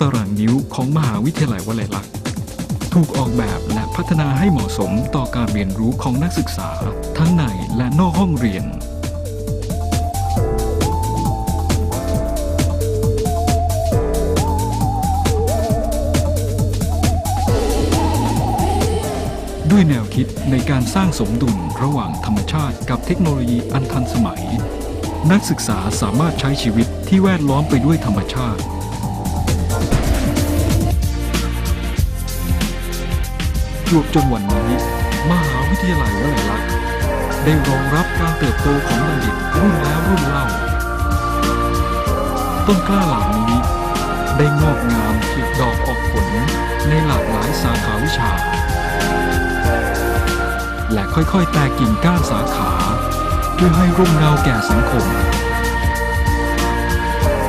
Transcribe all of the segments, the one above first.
ตารางนิ้วของมหาวิทยาลัยวลัยลักษณ์ถูกออกแบบและพัฒนาให้เหมาะสมต่อการเรียนรู้ของนักศึกษาทั้งในและนอกห้องเรียน ด้วยแนวคิดในการสร้างสมดุลระหว่างธรรมชาติกับเทคโนโลยีอันทันสมัย นักศึกษาสามารถใช้ชีวิตที่แวดล้อมไปด้วยธรรมชาติ จวบจนวันนี้ มหาวิทยาลัยวลัยลักษณ์ได้รองรับการเติบโตของบัณฑิตรุ่นแล้วรุ่นเล่า ต้นกล้าเหล่านี้ ได้งอกงามผลิดอกออกผลในหลากหลายสาขาวิชา และค่อยๆ แตกกิ่งก้านสาขาเพื่อให้ร่มเงาแก่สังคม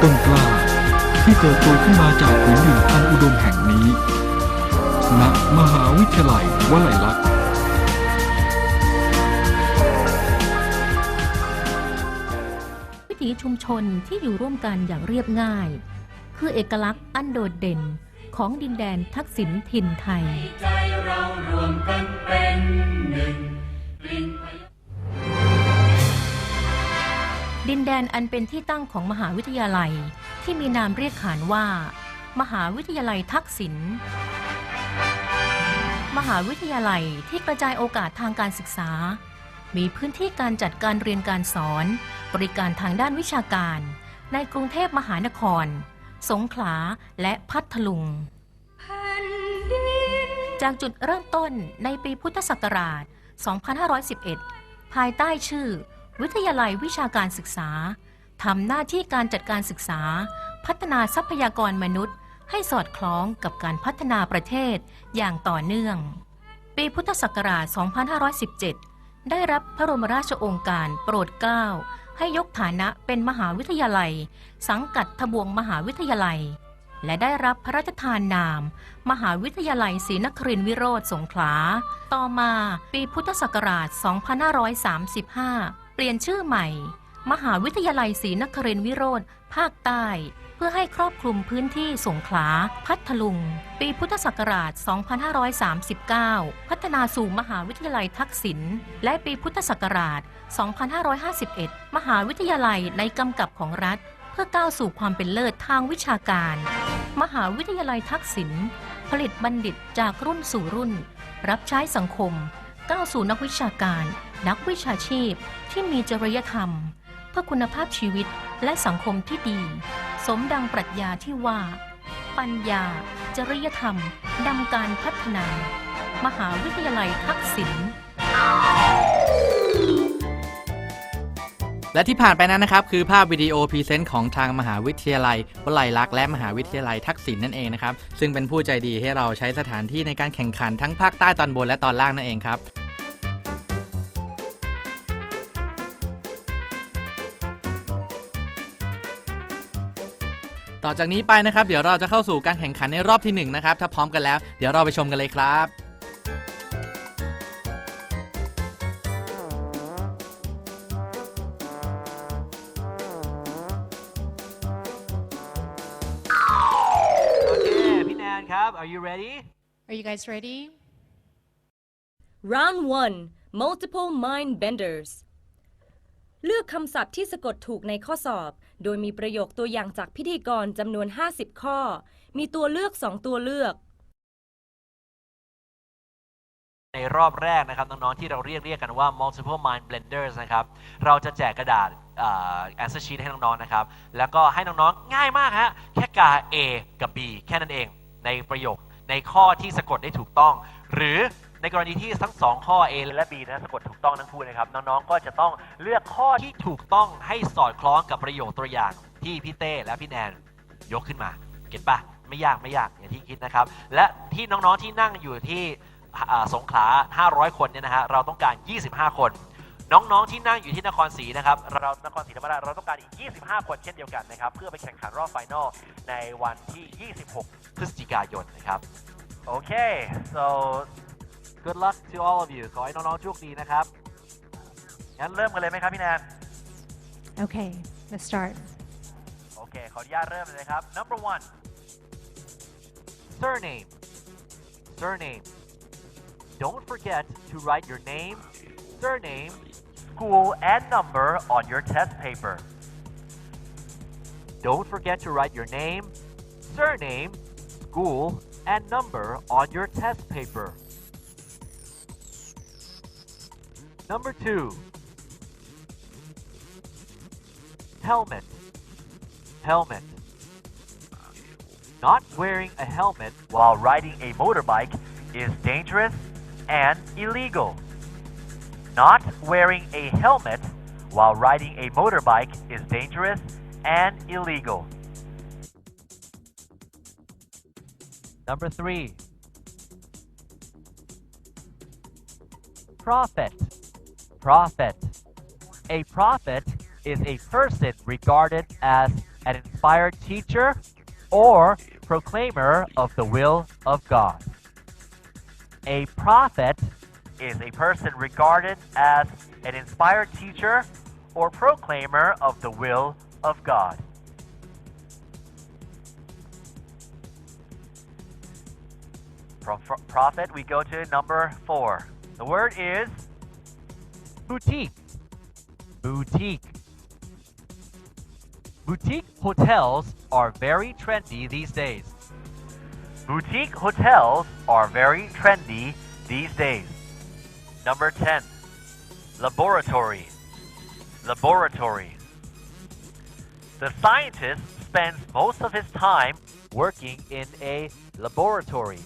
ต้นกล้าที่เติบโตขึ้นมาจากผืนดินอันอุดมแห่งนี้ ณมหาวิทยาลัยวลัยลักษณ์วิถีชุมชนที่อยู่ร่วมกันอย่างเรียบง่าย คือเอกลักษณ์อันโดดเด่นของดินแดนทักษิณถิ่นไทย ใจเรารวมกันเป็นหนึ่งกลิ่นพยดินแดนอันเป็นที่ตั้งของมหาวิทยาลัยที่มีนามเรียกขานว่า มหาวิทยาลัยทักษิณ มหาวิทยาลัยที่กระจายโอกาสทางการศึกษา มีพื้นที่การจัดการเรียนการสอน บริการทางด้านวิชาการ ในกรุงเทพมหานคร สงขลา และพัทลุง จากจุดเริ่มต้นในปีพุทธศักราช 2511 ภายใต้ชื่อ วิทยาลัยวิชาการศึกษาทำหน้าที่การจัดการศึกษา พัฒนาทรัพยากรมนุษย์ ให้สอดคล้องกับการพัฒนาประเทศอย่างต่อเนื่อง ปีพุทธศักราช 2517 ได้รับพระบรมราชโองการโปรดเกล้าให้ยกฐานะเป็นมหาวิทยาลัย สังกัดทบวงมหาวิทยาลัย และได้รับพระราชทานนาม มหาวิทยาลัยศรีนครินทรวิโรธสงขลา ต่อมาปีพุทธศักราช 2535 เปลี่ยนชื่อใหม่ มหาวิทยาลัยศรีนครินทรวิโรธภาคใต้ พื่อให้ครอบคลุมพื้นที่สงขลา พัทลุง ปีพุทธศักราช 2539 พัฒนาสู่มหาวิทยาลัยทักษิณ และปีพุทธศักราช 2551 มหาวิทยาลัยในกำกับของรัฐ เพื่อก้าวสู่ความเป็นเลิศทางวิชาการ มหาวิทยาลัยทักษิณ ผลิตบัณฑิตจากรุ่นสู่รุ่น รับใช้สังคม ก้าวสู่นักวิชาการ นักวิชาชีพที่มีจริยธรรม เพื่อคุณภาพชีวิตและสังคมที่ดี สมดังปรัชญาที่ว่า ปัญญา จริยธรรมนำการพัฒนา มหาวิทยาลัยทักษิณและที่ผ่านไปนั้นนะครับ คือภาพวิดีโอพรีเซนต์ของทางมหาวิทยาลัยวลัยลักษณ์และมหาวิทยาลัยทักษิณนั่นเองนะครับ ซึ่งเป็นผู้ใจดีให้เราใช้สถานที่ในการแข่งขันทั้งภาคใต้ตอนบนและตอนล่างนั่นเองครับ ต่อจากนี้ไปนะครับ เดี๋ยวเราจะเข้าสู่การแข่งขันในรอบที่หนึ่งนะครับถ้าพร้อมกันแล้วเดี๋ยวเราไปชมกันเลยครับโอเคพี่แนนครับ are you ready Are you guys ready? Round 1 Multiple Mind Benders เลือกคำศัพท์ที่สะกดถูกในข้อสอบ โดยมีประโยคตัวอย่างจากพิธีกรจำนวน 50 ข้อ มีตัวเลือก 2 ตัวเลือก ในรอบแรกนะครับน้องๆที่เราเรียกเรียกกันว่า multiple mind blenders นะครับ เราจะแจกกระดาษเอ่อ answer sheet ให้น้องๆนะครับ แล้วก็ให้น้องๆง่ายมากฮะแค่กา A กับ B แค่นั้นเองในประโยคในข้อที่สะกดได้ถูกต้อง หรือ ในกรณีที่ทั้งสองข้อ A และ B นะสะกดถูกต้องทั้งคู่นะครับ น้องๆ ก็จะต้องเลือกข้อที่ถูกต้องให้สอดคล้องกับประโยคตัวอย่างที่พี่เต้และพี่แนนยกขึ้นมา เก็ตปะไม่ยากไม่ยากอย่างที่คิดนะครับ และที่น้องๆ ที่นั่งอยู่ที่สงขลา 500 คนเนี่ยนะฮะ เราต้องการ 25 คน น้องๆ ที่นั่งอยู่ที่นครศรีนะครับ เรา นครศรีธรรมราช เราต้องการอีก 25 คนเช่นเดียวกันนะครับ เพื่อไปแข่งขันรอบไฟนอลในวันที่ 26 พฤศจิกายนนะครับ โอเค so good luck to all of you ขอให้น้อง ๆ โชคดีนะครับ งั้นเริ่มกันเลยไหมครับพี่แนน Okay, let's start. โอเค ขออนุญาตเริ่มเลยนะครับ number one Surname. Surname. Don't forget to write your name, surname, school, and number on your test paper. Don't forget to write your name, surname, school, and number on your test paper. Number two. Helmet. Helmet. Not wearing a helmet while riding a motorbike is dangerous and illegal. Not wearing a helmet while riding a motorbike is dangerous and illegal. Number three. Prophet. Prophet. A prophet is a person regarded as an inspired teacher or proclaimer of the will of God. A prophet is a person regarded as an inspired teacher or proclaimer of the will of God. From prophet, we go to number four. The word is boutique. Boutique. Boutique hotels are very trendy these days. Boutique hotels are very trendy these days. Number 10. Laboratory. Laboratory. The scientist spends most of his time working in a laboratory.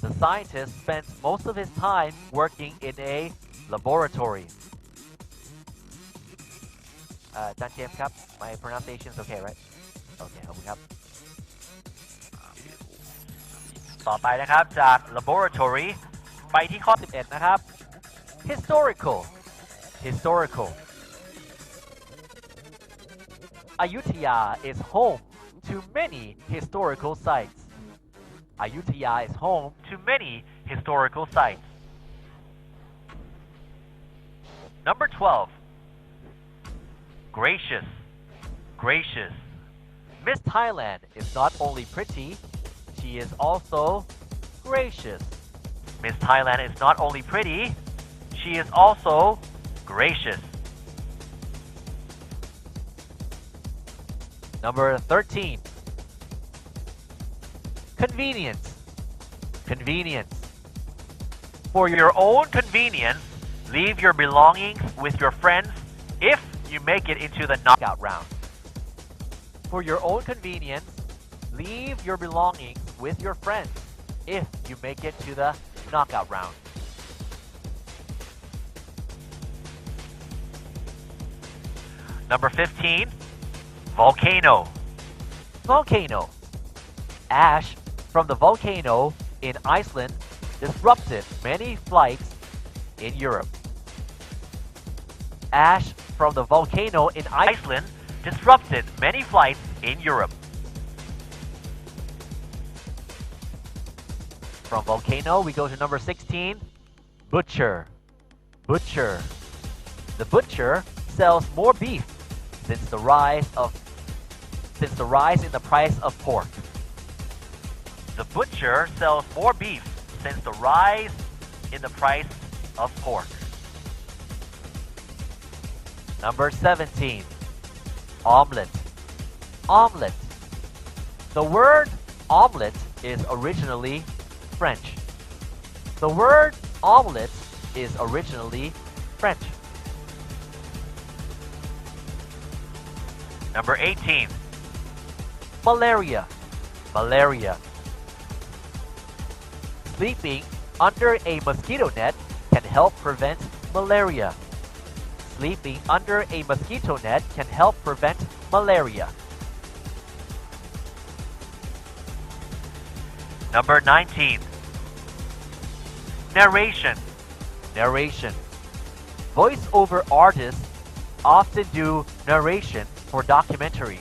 The scientist spends most of his time working in a laboratory. Uh, อาจารย์เจมส์ครับ my pronunciation is okay right โอเคขอบคุณครับ ต่อไปนะครับจาก laboratory ไปที่ข้อ 11 นะครับ historical historical Ayutthaya is home to many historical sites. Ayutthaya is home to many historical sites. Number 12. Gracious. Gracious. Miss Thailand is not only pretty, she is also gracious. Miss Thailand is not only pretty, she is also gracious. Number 13. Convenience. Convenience. For your own convenience, leave your belongings with your friends if you make it into the knockout round. For your own convenience, leave your belongings with your friends if you make it to the knockout round. Number 15, volcano. Volcano. Ash from the volcano in Iceland disrupted many flights in Europe. Ash from the volcano in Iceland disrupted many flights in Europe. From volcano, we go to number 16, butcher. Butcher. The butcher sells more beef since the rise of since the rise in the price of pork. The butcher sells more beef since the rise in the price of pork. Number 17. Omelette. Omelette. The word omelette is originally French. The word omelette is originally French. Number 18. Malaria. Malaria. Sleeping under a mosquito net can help prevent malaria. Sleeping under a mosquito net can help prevent malaria. Number 19. Narration. Narration. Voice-over artists often do narration for documentaries.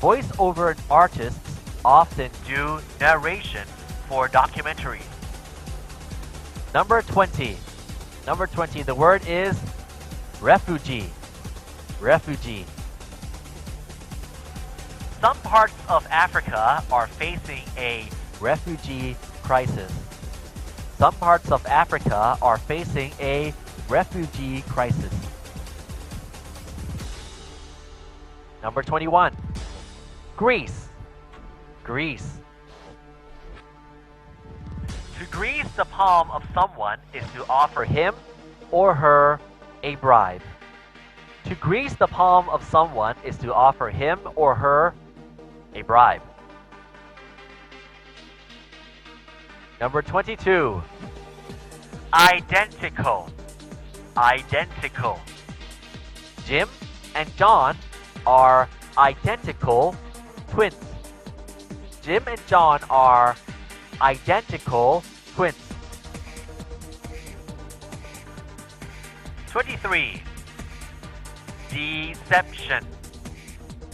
Voice-over artists often do narration for documentaries. Number 20. Number 20, the word is refugee. Refugee. Some parts of Africa are facing a refugee crisis. Some parts of Africa are facing a refugee crisis. Number 21. Greece. Greece. To grease the palm of someone is to offer him or her a bribe. To grease the palm of someone is to offer him or her a bribe. Number 22. Identical. Identical. Jim and John are identical twins. Jim and John are identical twins. 23. Deception.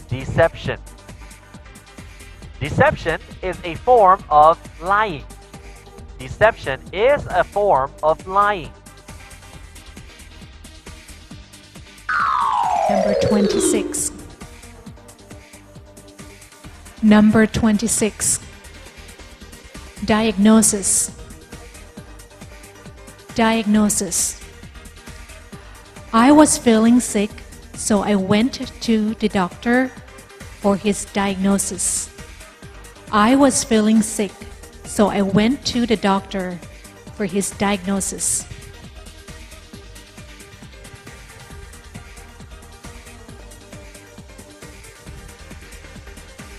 Deception. Deception is a form of lying. Deception is a form of lying. Number 26. Number 26. Diagnosis. Diagnosis. I was feeling sick, so I went to the doctor for his diagnosis. I was feeling sick, so I went to the doctor for his diagnosis.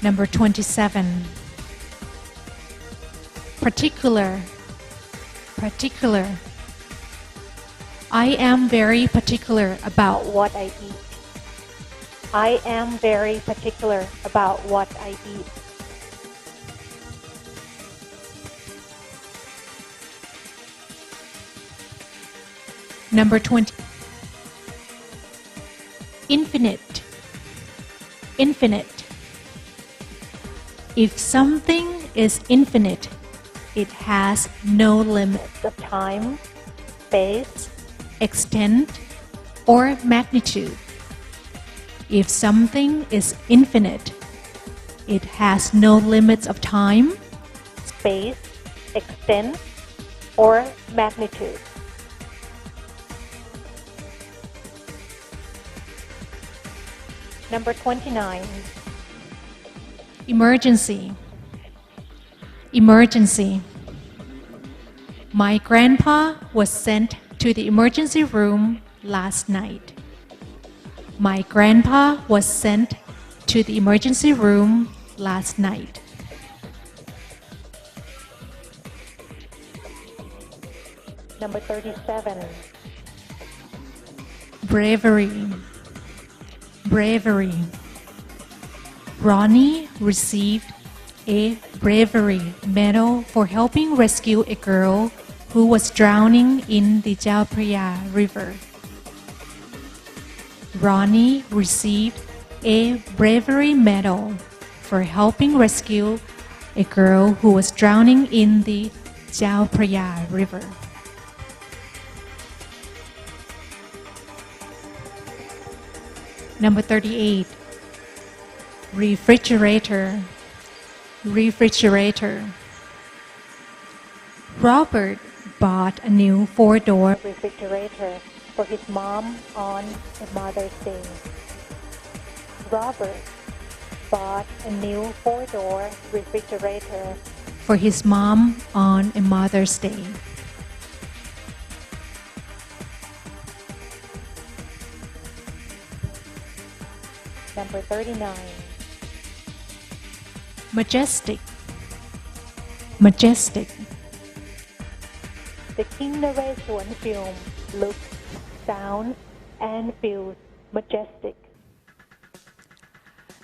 Number 27. Particular. Particular. I am very particular about what I eat. I am very particular about what I eat. Number 20. Infinite. Infinite. If something is infinite, it has no limit, The time, space, extent, or magnitude. If something is infinite, it has no limits of time, space, extent, or magnitude. Number 29. Emergency. Emergency. My grandpa was sent to the emergency room last night. My grandpa was sent to the emergency room last night. Number 37. Bravery. Bravery. Ronnie received a bravery medal for helping rescue a girl who was drowning in the Chao Phraya River. Ronnie received a bravery medal for helping rescue a girl who was drowning in the Chao Phraya River. Number 38. Refrigerator. Refrigerator. Robert bought a new four door refrigerator for his mom on a Mother's Day. Robert bought a new four-door refrigerator for his mom on a Mother's Day. number 39. Majestic. Majestic. The King Naresuan film looks, sounds, and feels majestic.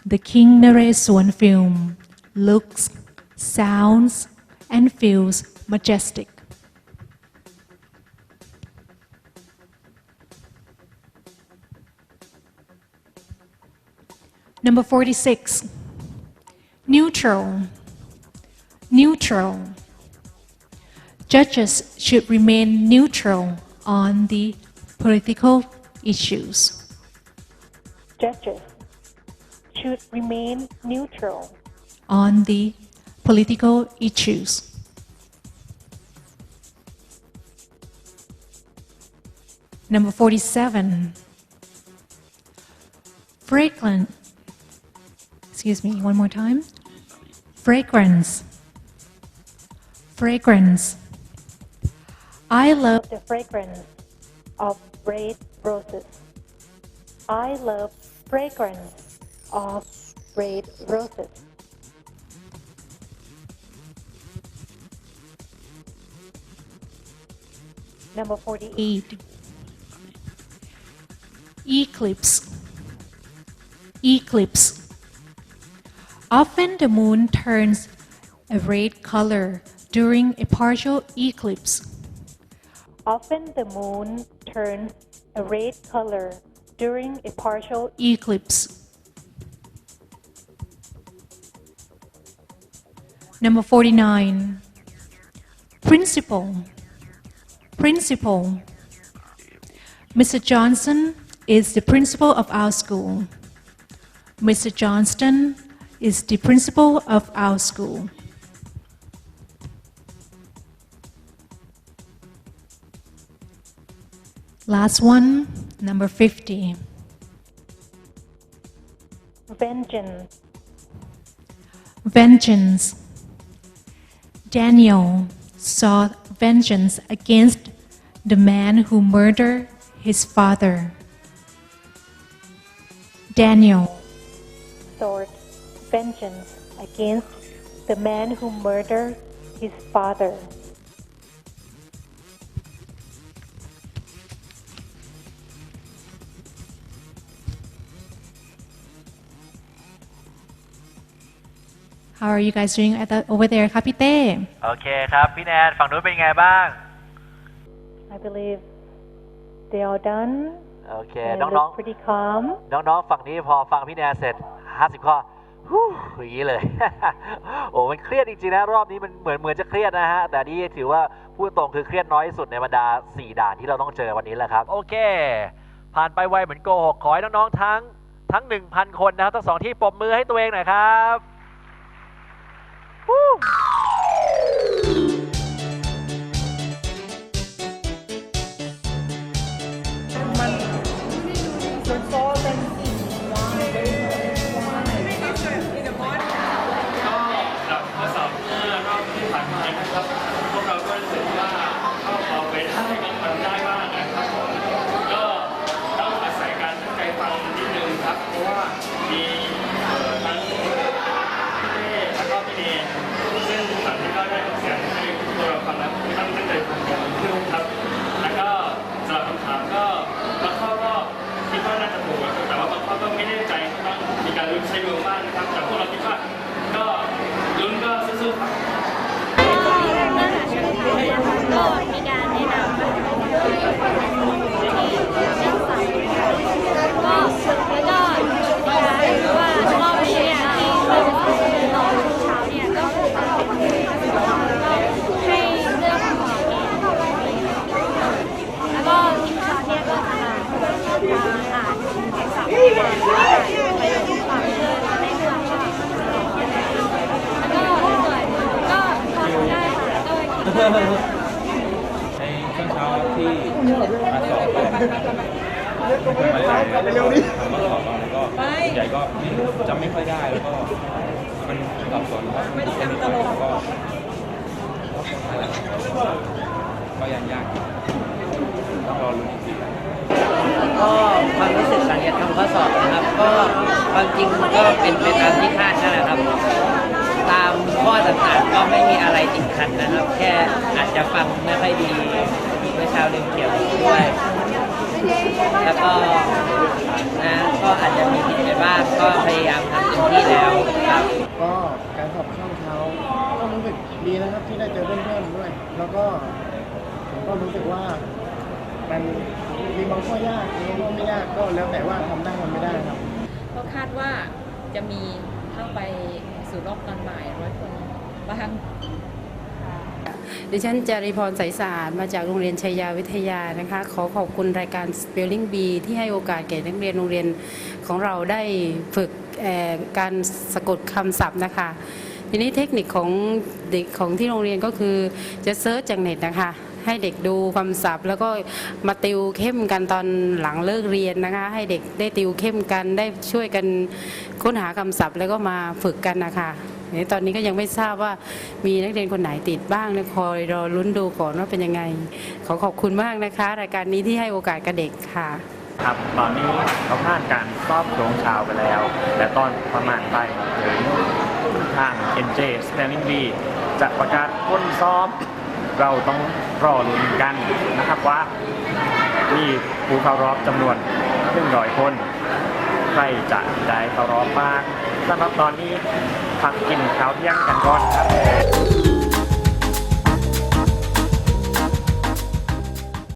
The King Naresuan film looks, sounds, and feels majestic. Number 46. Neutral. Neutral. Judges should remain neutral on the political issues. Judges should remain neutral on the political issues. Number 47. Fragrant. Excuse me, one more time. Fragrance. Fragrance. I love the fragrance of red roses. I love fragrance of red roses. Number 48. 8. Eclipse. Eclipse. Often the moon turns a red color during a partial eclipse. Often the moon turns a red color during a partial eclipse. Number 49. Principal. Principal. Mr. Johnson is the principal of our school. Mr. Johnston is the principal of our school. Last one, number 50. vengeance. Vengeance. Daniel sought vengeance against the man who murdered his father. Daniel. sought vengeance against the man who murdered his father. How are you guys doing at the, over there ครับพี่เต้โอเคครับพี่แนนฝั่งนู้นเป็นยังไงบ้าง I believe they are done. โอเค They น้อง look pretty calm. ๆน้องๆ ฝั่งนี้พอฟังพี่แนนเสร็จ 50 ข้อฮู้อย่างนี้เลย โอ้มันเครียดจริงๆนะรอบนี้มันเหมือนเหมือนจะเครียดนะฮะ แต่นี่ถือว่าพูดตรงคือเครียดน้อยที่สุดในบรรดา 4 ด่านที่เราต้องเจอวันนี้แหละครับ โอเค ผ่านไปไวเหมือนโกหกขอให้น้องๆทั้งทั้ง 1,000 คนนะครับทั้งสองที่ปรบมือให้ตัวเองหน่อยครับ มาสอบก็ไม่ค่อยมาเร็วดิถามาสอบมาแล้วก็ส่วนใหญ่ก็จำไม่ค่อยได้แล้วก็มันสับสนว่าไม่ต้องจำตลอดก็ก็ยังยากอยู่ต้องรอลุ้นอีกที ก็ความรู้สึกหลังจากทำข้อสอบนะครับ ก็ความจริงมันก็เป็นไปตามที่คาดนั่นแหละครับ ตามข้อต่างๆก็ไม่มีอะไรติดขัดนะครับ แค่อาจจะฟังไม่ค่อยดี เมื่อเช้าลืมเขียนด้วย แล้วก็นะก็อาจจะมีผิดไปบ้างก็พยายามทำเต็มที่แล้วครับก็การสอบช่วงเช้าก็รู้สึกดีนะครับที่ได้เจอเพื่อนๆด้วย แล้วก็ผมก็รู้สึกว่ามันมีบางข้อยากมีบางข้อไม่ยากก็แล้วแต่ว่าทำได้ทำไม่ได้ครับ ก็คาดว่าจะมีเข้าไปสู่รอบตอนบ่ายร้อยคนบ้าง ดิฉันจาริพรสายสะอาดมาจากโรงเรียนชัยยาวิทยานะคะ ขอขอบคุณรายการ Spelling Bee ที่ให้โอกาสแก่นักเรียนโรงเรียนของเราได้ฝึกการสะกดคำศัพท์นะคะ ทีนี้เทคนิคของเด็กของที่โรงเรียนก็คือจะเซิร์ชจากเน็ตนะคะ ให้เด็กดูคำศัพท์ แล้วก็มาติวเข้มกันตอนหลังเลิกเรียนนะคะ ให้เด็กได้ติวเข้มกันได้ช่วยกันค้นหาคำศัพท์แล้วก็มาฝึกกันนะคะ ตอนนี้ก็ยังไม่ทราบว่ามีนักเรียนคนไหนติดบ้างนะคอยรอลุ้นดูก่อนว่าเป็นยังไง ขอขอบคุณมากนะคะ รายการนี้ที่ให้โอกาสกับเด็กค่ะครับตอนนี้เราผ่านการสอบช่วงเช้าไปแล้วและตอนประมาณบ่ายถึงทาง NJ Spelling B จะประกาศผลสอบเราต้องรอลุ้นกันนะครับว่ามีผู้เข้ารอบจำนวน100คน ใครจะได้เข้ารอบบ้างสำหรับตอนนี้ พักกินเช้าเที่ยงกันก่อนครับ